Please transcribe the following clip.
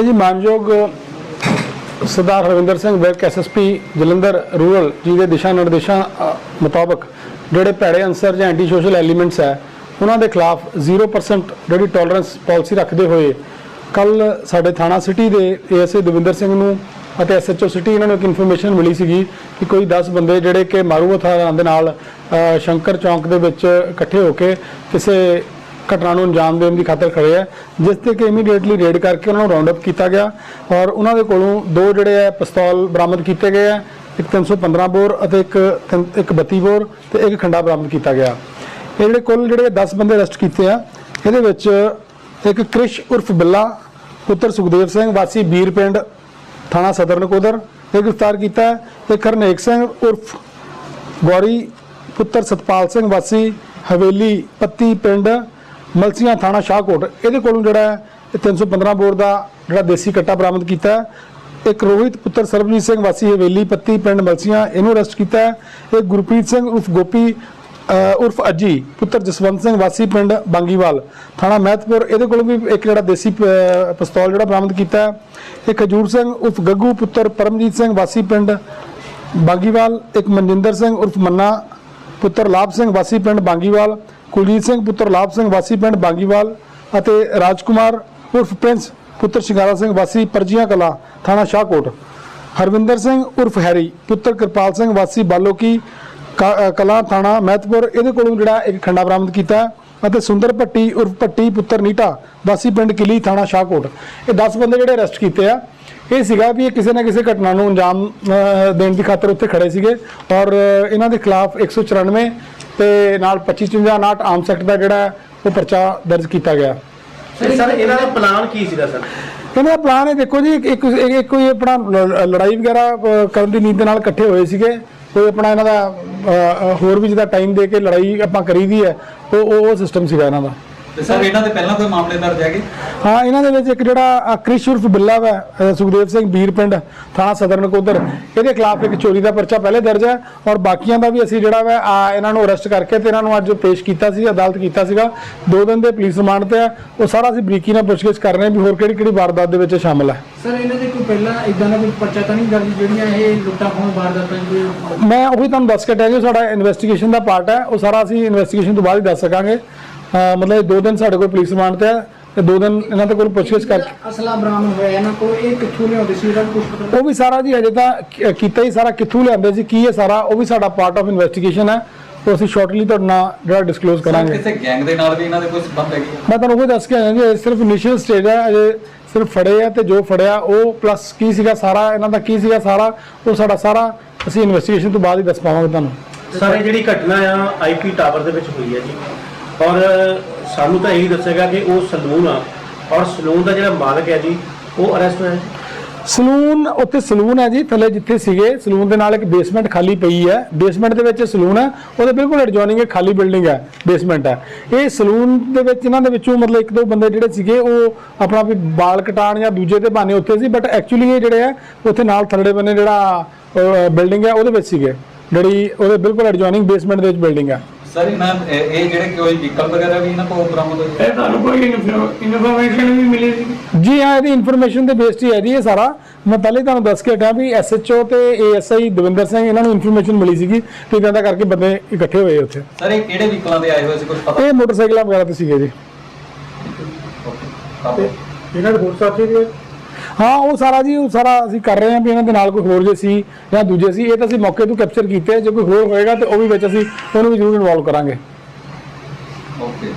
ਇਹ ਜੀ ਮਾਨਯੋਗ ਸਰਦਾਰ ਹਰਵਿੰਦਰ ਸਿੰਘ ਵਿਰਕ ਐਸਐਸਪੀ ਜਲੰਧਰ ਰੂਰਲ, ਜੀ ਦੇ ਦਿਸ਼ਾ ਨਿਰਦੇਸ਼ਾਂ ਮੁਤਾਬਕ ਜਿਹੜੇ ਭੈੜੇ ਅੰਸਰ ਜਾਂ ਐਂਟੀ ਸੋਸ਼ਲ ਐਲੀਮੈਂਟਸ ਹੈ, ਉਹਨਾਂ ਦੇ ਖਿਲਾਫ 0% ਜਿਹੜੀ ਟੋਲਰੈਂਸ ਪਾਲਿਸੀ ਰੱਖਦੇ ਹੋਏ ਕੱਲ ਸਾਡੇ ਥਾਣਾ ਸਿਟੀ ਦੇ ਏਐਸਏ ਦਵਿੰਦਰ ਸਿੰਘ ਨੂੰ ਅਤੇ ਐਸਐਚਓ ਸਿਟੀ ਇਹਨਾਂ ਨੂੰ ਇੱਕ ਇਨਫੋਰਮੇਸ਼ਨ ਮਿਲੀ ਸੀਗੀ ਕਿ ਕੋਈ 10 ਬੰਦੇ ਜਿਹੜੇ ਕਿ ਮਾਰੂ ਹਥਿਆਰਾਂ ਦੇ ਨਾਲ ਸ਼ੰਕਰ ਚੌਂਕ ਦੇ ਵਿੱਚ ਇਕੱਠੇ ਹੋ ਕੇ ਕਿਸੇ ਘਟਨਾ ਨੂੰ ਅੰਜਾਮ ਦੇਣ ਦੀ ਖਾਤਰ ਖੜੇ ਹੈ ਜਿਸ ਤੇ ਕਿ ਇਮੀਡੀਏਟਲੀ ਰੇਡ ਕਰਕੇ ਉਹਨਾਂ ਨੂੰ ਰਾਉਂਡ ਅਪ ਕੀਤਾ ਗਿਆ ਔਰ ਉਹਨਾਂ ਦੇ ਕੋਲੋਂ ਦੋ ਜਿਹੜੇ ਹੈ ਪਿਸਤੌਲ ਬਰਾਮਦ ਕੀਤੇ ਗਏ ਹੈ ਇੱਕ 315 ਬੋਰ ਅਤੇ ਇੱਕ ਤਿੰਨ- ਇੱਕ 32 ਬੋਰ ਤੇ ਇੱਕ ਖੰਡਾ ਬਰਾਮਦ ਕੀਤਾ ਗਿਆ। ਇਹ ਜਿਹੜੇ ਕੁੱਲ ਜਿਹੜੇ 10 ਬੰਦੇ ਅਰੈਸਟ ਕੀਤੇ ਆ, ਇਹਦੇ ਵਿੱਚ ਇੱਕ ਕ੍ਰਿਸ਼ ਉਰਫ ਬਿੱਲਾ, ਪੁੱਤਰ ਸੁਖਦੇਵ ਸਿੰਘ, ਵਾਸੀ ਬੀਰ ਪਿੰਡ, ਥਾਣਾ ਸਦਰ ਨਕੋਦਰ, ਇਹ ਗ੍ਰਿਫਤਾਰ ਕੀਤਾ ਹੈ। ਇੱਕ ਹਰਨੇਕ ਸਿੰਘ ਉਰਫ ਗੌਰੀ, ਪੁੱਤਰ ਸਤਪਾਲ ਸਿੰਘ ਵਾਸੀ, ਹਵੇਲੀ ਪੱਤੀ ਪਿੰਡ ਮਲਸੀਆਂ ਥਾਣਾ ਸ਼ਾਹਕੋਟ। ਇਹਦੇ ਕੋਲੋਂ ਜਿਹੜਾ ਹੈ, ਇਹ 315 ਬੋਰ ਦਾ ਜਿਹੜਾ ਦੇਸੀ ਕੱਟਾ ਬਰਾਮਦ ਕੀਤਾ ਹੈ। ਇੱਕ ਰੋਹਿਤ ਪੁੱਤਰ ਸਰਬਜੀਤ ਸਿੰਘ ਵਾਸੀ ਹਵੇਲੀ ਪੱਤੀ ਪਿੰਡ ਮਲਸੀਆਂ, ਇਹਨੂੰ ਅਰੈਸਟ ਕੀਤਾ ਹੈ। ਇੱਕ ਗੁਰਪ੍ਰੀਤ ਸਿੰਘ ਉਰਫ ਗੋਪੀ ਉਰਫ ਅਜੀ, ਪੁੱਤਰ ਜਸਵੰਤ ਸਿੰਘ ਵਾਸੀ ਪਿੰਡ ਬਾਂਗੀਵਾਲ। ਥਾਣਾ ਮਹਿਤਪੁਰ, ਇਹਦੇ ਕੋਲੋਂ ਵੀ ਇੱਕ ਜਿਹੜਾ ਦੇਸੀ ਪਿਸਤੌਲ ਜਿਹੜਾ ਬਰਾਮਦ ਕੀਤਾ ਹੈ। ਇੱਕ ਹਜੂਰ ਸਿੰਘ ਉਰਫ ਗੱਗੂ ਪੁੱਤਰ ਪਰਮਜੀਤ ਸਿੰਘ ਵਾਸੀ ਪਿੰਡ ਬਾਂਗੀਵਾਲ, ਇੱਕ ਮਨਜਿੰਦਰ ਸਿੰਘ ਉਰਫ ਮੰਨਾ, ਪੁੱਤਰ ਲਾਭ ਸਿੰਘ ਵਾਸੀ ਪਿੰਡ ਬਾਂਗੀਵਾਲ। ਕੁਲਜੀਤ ਸਿੰਘ ਪੁੱਤਰ ਲਾਭ ਸਿੰਘ ਵਾਸੀ ਪਿੰਡ ਬਾਂਗੀਵਾਲ ਅਤੇ ਰਾਜਕੁਮਾਰ ਉਰਫ ਪ੍ਰਿੰਸ ਪੁੱਤਰ ਸ਼ਿੰਗਾਰਾ ਸਿੰਘ ਵਾਸੀ ਪਰਜੀਆਂ ਕਲਾ ਥਾਣਾ ਸ਼ਾਹਕੋਟ। ਹਰਵਿੰਦਰ ਸਿੰਘ ਉਰਫ ਹੈਰੀ ਪੁੱਤਰ ਕਿਰਪਾਲ ਸਿੰਘ ਵਾਸੀ ਬਾਲੋਕੀ ਕ- ਅ, ਥਾਣਾ ਮਹਿਤਪੁਰ ਇਹਦੇ ਕੋਲੋਂ ਜਿਹੜਾ ਇੱਕ ਖੰਡਾ ਬਰਾਮਦ ਕੀਤਾ ਅਤੇ ਸੁੰਦਰ ਭੱਟੀ ਉਰਫ ਭੱਟੀ ਪੁੱਤਰ ਨੀਟਾ ਵਾਸੀ ਪਿੰਡ ਕਿਲੀ ਥਾਣਾ ਸ਼ਾਹਕੋਟ। ਇਹ 10 ਬੰਦੇ ਜਿਹੜੇ ਅਰੈਸਟ ਕੀਤੇ ਆ। ਇਹ ਸੀਗਾ ਵੀ ਇਹ ਕਿਸੇ ਨਾ ਕਿਸੇ ਘਟਨਾ ਨੂੰ ਅੰਜਾਮ ਦੇਣ ਦੀ ਖਾਤਰ ਉੱਥੇ ਖੜੇ ਸੀਗੇ ਔਰ ਇਹਨਾਂ ਦੇ ਖਿਲਾਫ 194 ਤੇ ਨਾਲ 2559 ਆਮ ਸੈਕਟ ਦਾ ਜਿਹੜਾ ਉਹ ਪਰਚਾ ਦਰਜ ਕੀਤਾ ਗਿਆ। ਸਰ ਇਹਨਾਂ ਦਾ ਪਲਾਨ ਕੀ ਸੀਗਾ ਸਰ? ਇਹਨਾਂ ਦਾ ਪਲਾਨ ਹੈ ਦੇਖੋ ਜੀ ਇੱਕ ਇੱਕ ਕੋਈ ਆਪਣਾ ਲੜਾਈ ਵਗੈਰਾ ਕਰਨ ਦੀ ਨੀਤ ਦੇ ਨਾਲ ਇਕੱਠੇ ਹੋਏ ਸੀਗੇ। ਕੋਈ ਆਪਣਾ ਇਹਨਾਂ ਦਾ ਹੋਰ ਵੀ ਜਿਹਦਾ ਟਾਈਮ ਦੇ ਕੇ ਲੜਾਈ ਆਪਾਂ ਕਰੀਦੀ ਹੈ ਉਹ- ਉਹ ਸਿਸਟਮ ਸੀਗਾ ਇਹਨਾਂ ਦਾ। ਤੇ ਸਰ ਇਹਨਾਂ ਦੇ ਪਹਿਲਾਂ ਕੋਈ ਮਾਮਲੇ ਦਰਜ ਹੈਗੇ? ਹਾਂ ਇਹਨਾਂ ਦੇ ਵਿੱਚ ਇੱਕ ਜਿਹੜਾ ਕ੍ਰਿਸ਼ ਉਰਫ ਬਿੱਲਾ ਵਾ ਅ, ਸੁਖਦੇਵ ਸਿੰਘ ਵੀਰ ਪਿੰਡ ਥਾਣਾ ਸਦਰ ਨਕੋਦਰ ਇਹਦੇ ਖਿਲਾਫ ਇੱਕ ਚੋਰੀ ਦਾ ਪਰਚਾ ਪਹਿਲੇ ਦਰਜ ਹੈ ਔਰ ਬਾਕੀਆਂ ਦਾ ਵੀ ਅਸੀਂ ਜਿਹੜਾ ਵਾ ਇਹਨਾਂ ਨੂੰ ਅਰੈਸਟ ਕਰਕੇ ਤੇ ਇਹਨਾਂ ਨੂੰ ਅੱਜ ਪੇਸ਼ ਕੀਤਾ ਸੀ ਅਦਾਲਤ ਕੀਤਾ ਸੀਗਾ। ਦੋ ਦਿਨ ਦੇ ਪੁਲਿਸ ਰਿਮਾਂਡ ਤੇ ਆ ਉਹ ਸਾਰਾ ਅਸੀਂ ਬਰੀਕੀ ਨਾਲ ਪੁੱਛਗਿੱਛ ਕਰ ਰਹੇ ਹਾਂ ਵੀ ਹੋਰ ਕਿਹੜੀ ਕਿਹੜੀ ਵਾਰਦਾਤ ਦੇ ਵਿੱਚ ਸ਼ਾਮਲ ਹੈ। ਸਰ ਇਹਨਾਂ ਦੇ ਕੋਈ ਪਹਿਲਾਂ ਇਦਾਂ ਦਾ ਕੋਈ ਪਰਚਾ ਤਾਂ ਨਹੀਂ ਦਰਜ ਜਿਹੜੀਆਂ ਇਹ ਲੁੱਟਾਂ ਖੋਹ ਵਾਰਦਾਤਾਂ ਦੀ ਕੋਈ ਮੈਂ ਉਹੀ ਤੁਹਾਨੂੰ ਦੱਸ ਕੇ ਟਿਆ ਜੀ ਸਾਡਾ ਇਨਵੈਸਟੀਗੇਸ਼ਨ ਦਾ ਪਾਰਟ ਹੈ। ਉਹ ਸਾਰਾ ਅਸੀਂ ਇਨਵੈਸਟੀਗੇਸ਼ਨ ਤੋਂ ਬਾਅਦ ਹੀ ਦੱਸ ਸਕਾਂਗੇ। ਮਤਲਬ ਇਹ ਦੋ ਦਿਨ ਸਾਡੇ ਕੋਲ ਪੁਲਿਸ ਰਿਮਾਂਡ ਤੇ ਹੈ ਤੇ ਦੋ ਦਿਨ ਇਹਨਾਂ ਦੇ ਕੋਲ ਪੁੱਛਗਿੱਛ ਕਰਕੇ ਅਸਲਾ ਬਰਾਮਦ ਹੋਇਆ ਇਹਨਾਂ ਕੋਲ ਇਹ ਕਿੱਥੋਂ ਲਿਆਉਂਦੇ ਸੀ? ਇਹਦਾ ਕੁਝ ਪਤਾ ਉਹ ਵੀ ਸਾਰਾ ਜੀ ਅਜੇ ਤਾਂ ਕ- ਕੀਤਾ ਹੀ ਸਾਰਾ ਕਿੱਥੋਂ ਲਿਆਂਦੇ ਸੀ ਕੀ ਹੈ ਸਾਰਾ ਉਹ ਵੀ ਸਾਡਾ ਪਾਰਟ ਆਫ ਇਨਵੈਸਟੀਗੇਸ਼ਨ ਹੈ। ਉਹ ਅਸੀਂ ਸ਼ਾਰਟਲੀ ਤੁਹਾਡੇ ਨਾਲ ਜਿਹੜਾ ਡਿਸਕਲੋਜ਼ ਸਰ ਕਰਾਂਗੇ। ਕਿਸੇ ਗੈਂਗ ਦੇ ਨਾਲ ਵੀ ਇਹਨਾਂ ਦੇ ਕੋਈ ਸੰਬੰਧ ਹੈਗੇ? ਮੈਂ ਤੁਹਾਨੂੰ ਉਹ ਦੱਸ ਕੇ ਆਇਆ ਜੀ ਇਹ ਸਿਰਫ ਇਨੀਸ਼ੀਅਲ ਸਟੇਜ ਹੈ ਅਜੇ ਸਿਰਫ ਫੜੇ ਆ ਤੇ ਜੋ ਫੜਿਆ ਉਹ ਪਲੱਸ ਕੀ ਸੀਗਾ ਸਾਰਾ ਇਹਨਾਂ ਦਾ ਕੀ ਸੀਗਾ ਸਾਰਾ ਉਹ ਸਾਡਾ ਸਾਰਾ ਅਸੀਂ ਇਨਵੈਸਟੀਗੇਸ਼ਨ ਤੋਂ ਬਾਅਦ ਹੀ ਦੱਸ ਪਾਵਾਂਗੇ ਤੁਹਾਨੂੰ। ਸਰ ਇਹ ਜਿਹੜੀ ਘਟਨਾ ਆ ਆਈਪੀ ਟਾਵਰ ਦੇ ਵਿੱਚ ਹੋਈ ਹੈ ਜੀ। ਔਰ ਸਾਨੂੰ ਤਾਂ ਇਹੀ ਦੱਸੇਗਾ ਕਿ ਉਹ ਸਲੂਨ ਆ। ਔਰ ਸਲੂਨ ਦਾ ਜਿਹੜਾ ਮਾਲਕ ਹੈ ਜੀ, ਉਹ ਅਰੈਸਟ ਹੋਇਆ। ਸਲੂਨ, ਉੱਥੇ ਸਲੂਨ ਹੈ ਜੀ, ਥੱਲੇ ਜਿੱਥੇ ਸੀਗੇ, ਸਲੂਨ ਦੇ ਨਾਲ ਇੱਕ ਬੇਸਮੈਂਟ ਖਾਲੀ ਪਈ ਹੈ। ਬੇਸਮੈਂਟ ਦੇ ਵਿੱਚ ਸਲੂਨ ਹੈ, ਉਹਦੇ ਬਿਲਕੁਲ ਐਡਜੋਇਨਿੰਗ ਇੱਕ ਖਾਲੀ ਬਿਲਡਿੰਗ ਹੈ ਬੇਸਮੈਂਟ ਹੈ। ਇਹ ਸਲੂਨ ਦੇ ਵਿੱਚ, ਇਹਨਾਂ ਦੇ ਵਿੱਚੋਂ ਮਤਲਬ ਇੱਕ ਦੋ ਬੰਦੇ ਜਿਹੜੇ ਸੀਗੇ, ਉਹ ਆਪਣਾ ਵੀ ਵਾਲ ਕਟਾਣ ਜਾਂ ਦੂਜੇ ਦੇ ਬਹਾਨੇ ਉੱਥੇ ਸੀ ਬਟ ਐਕਚੁਅਲੀ ਇਹ ਜਿਹੜੇ ਹੈ ਉੱਥੇ ਨਾਲ ਥੱਲੇ ਬੰਨੇ ਜਿਹੜਾ ਬਿਲਡਿੰਗ ਹੈ, ਉਹਦੇ ਵਿੱਚ ਸੀਗੇ। ਜਿਹੜੀ ਉਹਦੇ ਬਿਲਕੁਲ ਐਡਜੋਇਨਿੰਗ ਬੇਸਮੈਂਟ ਦੇ ਵਿੱਚ ਬਿਲਡਿੰਗ ਹੈ। ਸਰ ਇਹਨਾਂ ਇਹ ਜਿਹੜੇ ਕੋਈ ਵਹੀਕਲ ਵਗੈਰਾ ਵੀ ਇਹਨਾਂ ਕੋਲ ਬਰਾਮਦ ਹੋਏ ਇਹ ਤੁਹਾਨੂੰ ਕੋਈ ਇਨਫੋਰਮੇਸ਼ਨ ਵੀ ਮਿਲੀ ਸੀ? ਜੀ ਹਾਂ ਇਹਦੀ ਇਨਫੋਰਮੇਸ਼ਨ ਤੇ ਬੇਸਡ ਹੀ ਹੈ ਜੀ ਇਹ ਸਾਰਾ। ਮੈਂ ਪਹਿਲੇ ਤੁਹਾਨੂੰ ਦੱਸ ਕੇ ਹਟਿਆ ਵੀ ਐਸਐਚਓ ਤੇ ਏਐਸਆਈ ਦਵਿੰਦਰ ਸਿੰਘ ਇਹਨਾਂ ਨੂੰ ਇਨਫੋਰਮੇਸ਼ਨ ਮਿਲੀ ਸੀਗੀ ਕਿ ਇਦਾਂ ਦਾ ਕਰਕੇ ਬੰਦੇ ਇਕੱਠੇ ਹੋਏ ਉੱਥੇ। ਸਰ ਇਹ ਕਿਹੜੇ ਵਹੀਕਲਾਂ ਦੇ ਆਏ ਹੋਏ ਸੀ ਕੁਝ ਪਤਾ? ਇਹ ਮੋਟਰਸਾਈਕਲਾਂ ਵਗੈਰਾ ਤੇ ਸੀਗੇ ਜੀ। ਇਹਨਾਂ ਦੇ ਹੋਰ ਸਾਥੀ ਵੀ ਹਾਂ, ਉਹ ਸਾਰਾ ਜੀ, ਉਹ ਸਾਰਾ ਅਸੀਂ ਕਰ ਰਹੇ ਹਾਂ ਵੀ ਇਹਨਾਂ ਦੇ ਨਾਲ ਕੋਈ ਹੋਰ ਜੇ ਸੀ ਜਾਂ ਦੂਜੇ ਸੀ, ਇਹ ਤਾਂ ਅਸੀਂ ਮੌਕੇ ਤੋਂ ਕੈਪਚਰ ਕੀਤੇ ਜੇ ਕੋਈ ਹੋਰ ਹੋਏਗਾ ਤੇ ਉਹ ਵੀ ਵਿੱਚ ਅਸੀਂ ਉਹਨੂੰ ਵੀ ਜ਼ਰੂਰ ਇਨਵੋਲਵ ਕਰਾਂਗੇ। ਓਕੇ